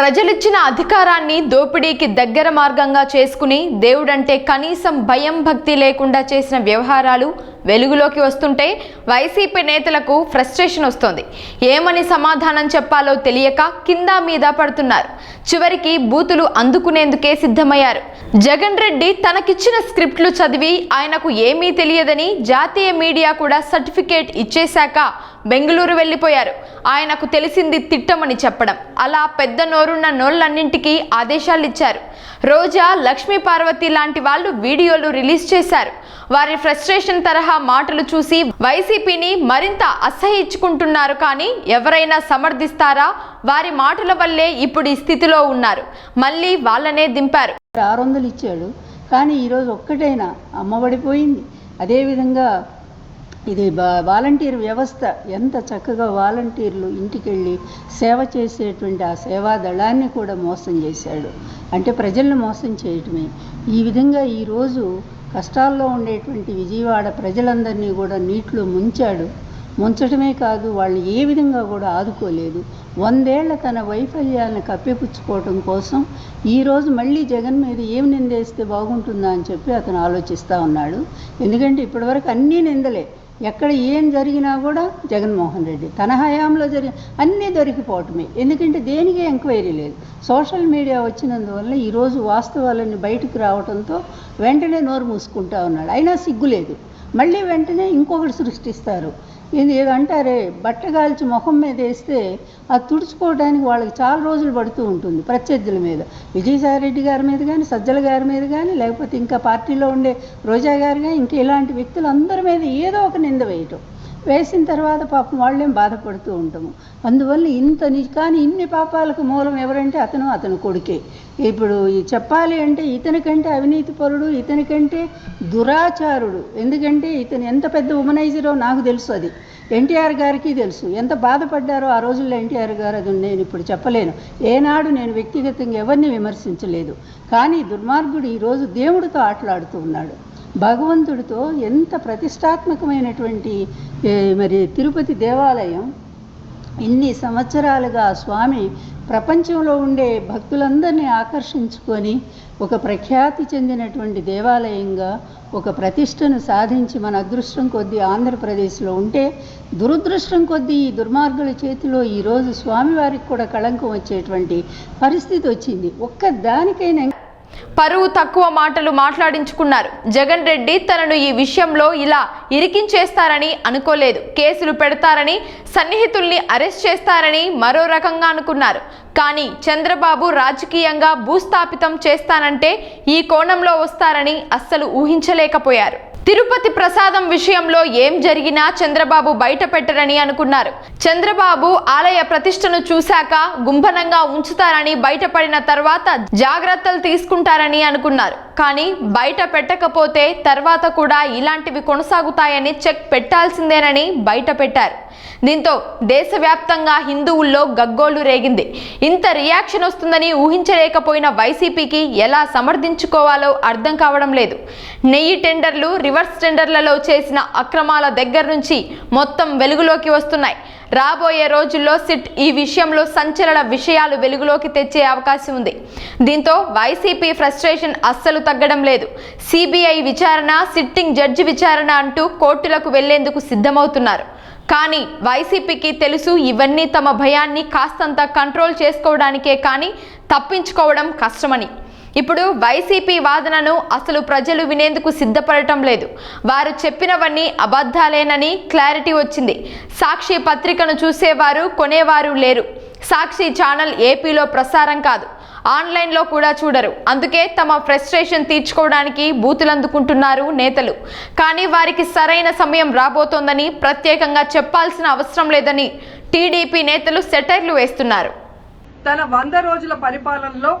ప్రజలిచ్చిన అధికారాన్ని దోపిడీకి దగ్గర మార్గంగా చేసుకుని దేవుడంటే కనీసం భయం భక్తి లేకుండా చేసిన వ్యవహారాలు వెలుగులోకి వస్తుంటే వైసీపీ నేతలకు ఫ్రస్ట్రేషన్ వస్తోంది. ఏమని సమాధానం చెప్పాలో తెలియక కింద మీద పడుతున్నారు. చివరికి బూతులు అందుకునేందుకే సిద్ధమయ్యారు. జగన్ రెడ్డి తనకిచ్చిన స్క్రిప్ట్లు చదివి ఆయనకు ఏమీ తెలియదని జాతీయ మీడియా కూడా సర్టిఫికేట్ ఇచ్చేశాక బెంగళూరు వెళ్ళిపోయారు. ఆయనకు తెలిసింది తిట్టమని చెప్పడం. అలా పెద్ద నోరున్న నోళ్ళన్నింటికీ ఆదేశాలు ఇచ్చారు రోజా లక్ష్మీ పార్వతి లాంటి వాళ్ళు వీడియోలు రిలీజ్ చేశారు. వారి ఫ్రస్ట్రేషన్ తరహా మాటలు చూసి వైసీపీని మరింత అసహించుకుంటున్నారు కానీ ఎవరైనా సమర్థిస్తారా? వారి మాటల వల్లే ఇప్పుడు ఈ స్థితిలో ఉన్నారు. మళ్ళీ వాళ్ళనే దింపారు. ఆరు వందలు ఇచ్చాడు. కానీ ఈరోజు ఒక్కటైనా అమ్మబడిపోయింది అదేవిధంగా ఇది బా- వాలంటీర్ వ్యవస్థ ఎంత చక్కగా వాలంటీర్లు ఇంటికెళ్ళి సేవ చేసేటువంటి ఆ సేవా దళాన్ని కూడా మోసం చేశాడు. అంటే ప్రజలను మోసం చేయటమే. ఈ విధంగా ఈరోజు కష్టాల్లో ఉండేటువంటి విజయవాడ ప్రజలందరినీ కూడా నీటిలో ముంచాడు. ముంచడమే కాదు వాళ్ళు ఏ విధంగా కూడా ఆదుకోలేదు. వందేళ్ళ తన వైఫల్యాలను కప్పిపుచ్చుకోవటం కోసం ఈరోజు మళ్ళీ జగన్ మీద ఏం నిందేస్తే బాగుంటుందా అని చెప్పి అతను ఆలోచిస్తూ ఉన్నాడు. ఎందుకంటే ఇప్పటివరకు అన్నీ నిందలే. ఎక్కడ ఏం జరిగినా కూడా జగన్మోహన్ రెడ్డి తన హయాంలో జరిగి అన్నీ దొరికిపోవటమే. ఎందుకంటే దేనికి ఎంక్వైరీ లేదు. సోషల్ మీడియా వచ్చినందువల్ల ఈరోజు వాస్తవాలన్నీ బయటకు రావడంతో వెంటనే నోరు మూసుకుంటా ఉన్నాడు. అయినా సిగ్గులేదు మళ్ళీ వెంటనే ఇంకొకటి సృష్టిస్తారు. ఇది అంటారే బట్ట కాల్చి ముఖం మీద వేస్తే అది తుడుచుకోవడానికి వాళ్ళకి చాలా రోజులు పడుతూ ఉంటుంది ప్రత్యర్థుల మీద. విజయసాయి రెడ్డి గారి మీద కానీ సజ్జల గారి మీద కానీ లేకపోతే ఇంకా పార్టీలో ఉండే రోజా గారు కానీ ఇంకా ఇలాంటి వ్యక్తులు అందరి మీద ఏదో ఒక నింద వేయటం. వేసిన తర్వాత పాపం వాళ్ళేం బాధపడుతూ ఉంటాము. అందువల్ల ఇంత ని కానీ ఇన్ని పాపాలకు మూలం ఎవరంటే అతను అతను కొడుకే. ఇప్పుడు చెప్పాలి అంటే ఇతనికంటే అవినీతి పరుడు ఇతనికంటే దురాచారుడు. ఎందుకంటే ఇతను ఎంత పెద్ద ఉమనైజరో నాకు తెలుసు అది. ఎన్టీఆర్ గారికి తెలుసు. ఎంత బాధపడ్డారో ఆ రోజుల్లో ఎన్టీఆర్ గారు అది నేను ఇప్పుడు చెప్పలేను. ఏనాడు నేను వ్యక్తిగతంగా ఎవరిని విమర్శించలేదు. కానీ దుర్మార్గుడు ఈరోజు దేవుడితో ఆటలాడుతూ ఉన్నాడు. భగవంతుడితో ఎంత ప్రతిష్టాత్మకమైనటువంటి మరి తిరుపతి దేవాలయం ఇన్ని సంవత్సరాలుగా స్వామి ప్రపంచంలో ఉండే భక్తులందరినీ ఆకర్షించుకొని ఒక ప్రఖ్యాతి చెందినటువంటి దేవాలయంగా ఒక ప్రతిష్టను సాధించి మన అదృష్టం కొద్దీ ఆంధ్రప్రదేశ్లో ఉంటే దురదృష్టం కొద్దీ ఈ దుర్మార్గుల చేతిలో ఈరోజు స్వామివారికి కూడా కళంకం వచ్చేటువంటి పరిస్థితి వచ్చింది. ఒక్క దానికైనా పరువు తక్కువ మాటలు మాట్లాడించుకున్నారు. జగన్ రెడ్డి తనను ఈ విషయంలో ఇలా ఇరికించేస్తారని అనుకోలేదు. కేసులు పెడతారని సన్నిహితుల్ని అరెస్ట్ చేస్తారని మరో రకంగా అనుకున్నారు. కానీ చంద్రబాబు రాజకీయంగా భూస్థాపితం చేస్తానంటే ఈ కోణంలో వస్తారని అస్సలు ఊహించలేకపోయారు. తిరుపతి ప్రసాదం విషయంలో ఏం జరిగినా చంద్రబాబు బయట పెట్టరని అనుకున్నారు. చంద్రబాబు ఆలయ ప్రతిష్టను చూశాక గుంభనంగా ఉంచుతారని బయటపడిన తర్వాత జాగ్రత్తలు తీసుకుంటారని అనుకున్నారు. కానీ బయట పెట్టకపోతే తర్వాత కూడా ఇలాంటివి కొనసాగుతాయని చెక్ పెట్టాల్సిందేనని బయట పెట్టారు. దీంతో దేశవ్యాప్తంగా హిందువుల్లో గగ్గోలు రేగింది. ఇంత రియాక్షన్ వస్తుందని ఊహించలేకపోయిన వైసీపీకి ఎలా సమర్థించుకోవాలో అర్థం కావడం లేదు. నెయ్యి టెండర్లు రివర్స్ టెండర్లలో చేసిన అక్రమాల దగ్గర నుంచి మొత్తం వెలుగులోకి వస్తున్నాయి. రాబోయే రోజుల్లో సిట్ ఈ విషయంలో సంచలన విషయాలు వెలుగులోకి తెచ్చే అవకాశం ఉంది. దీంతో వైసీపీ ఫ్రస్ట్రేషన్ అస్సలు తగ్గడం లేదు. సిబిఐ విచారణ సిట్టింగ్ జడ్జి విచారణ అంటూ కోర్టులకు వెళ్ళేందుకు సిద్ధమవుతున్నారు. కానీ వైసీపీకి తెలుసు ఇవన్నీ తమ భయాన్ని కాస్తంత కంట్రోల్ చేసుకోవడానికే కానీ తప్పించుకోవడం కష్టమని. ఇప్పుడు వైసీపీ వాదనను అసలు ప్రజలు వినేందుకు సిద్ధపడటం లేదు. వారు చెప్పినవన్నీ అబద్ధాలేనని క్లారిటీ వచ్చింది. సాక్షి పత్రికను చూసేవారు కొనేవారు లేరు. సాక్షి ఛానల్ ఏపీలో ప్రసారం కాదు. ఆన్లైన్లో కూడా చూడరు. అందుకే తమ ఫ్రస్ట్రేషన్ తీర్చుకోవడానికి బూతులు అందుకుంటున్నారు నేతలు. కానీ వారికి సరైన సమయం రాబోతోందని ప్రత్యేకంగా చెప్పాల్సిన అవసరం లేదని టీడీపీ నేతలు సెటైర్లు వేస్తున్నారు. తన వంద రోజుల పరిపాలనలో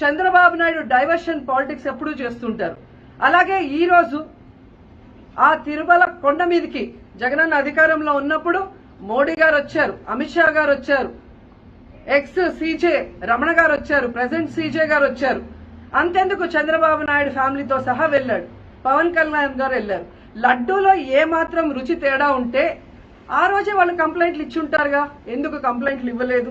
చంద్రబాబు నాయుడు డైవర్షన్ పాలిటిక్స్ ఎప్పుడూ చేస్తుంటారు. అలాగే ఈ రోజు ఆ తిరుమల కొండ మీదకి జగనన్న అధికారంలో ఉన్నప్పుడు మోడీ గారు వచ్చారు అమిత్ షా గారు వచ్చారు ఎక్స్ సీజే రమణ గారు వచ్చారు ప్రెసెంట్ సీజే గారు వచ్చారు. అంతెందుకు చంద్రబాబు నాయుడు ఫ్యామిలీతో సహా వెళ్ళాడు పవన్ కళ్యాణ్ గారు వెళ్ళారు. లడ్డూలో ఏ మాత్రం రుచి తేడా ఉంటే ఆ రోజే వాళ్ళు కంప్లైంట్లు ఇచ్చి ఉంటారుగా. ఎందుకు కంప్లైంట్లు ఇవ్వలేదు?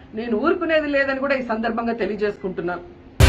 నేను ఊరుకునేది లేదని కూడా ఈ సందర్భంగా తెలియజేసుకుంటున్నాను.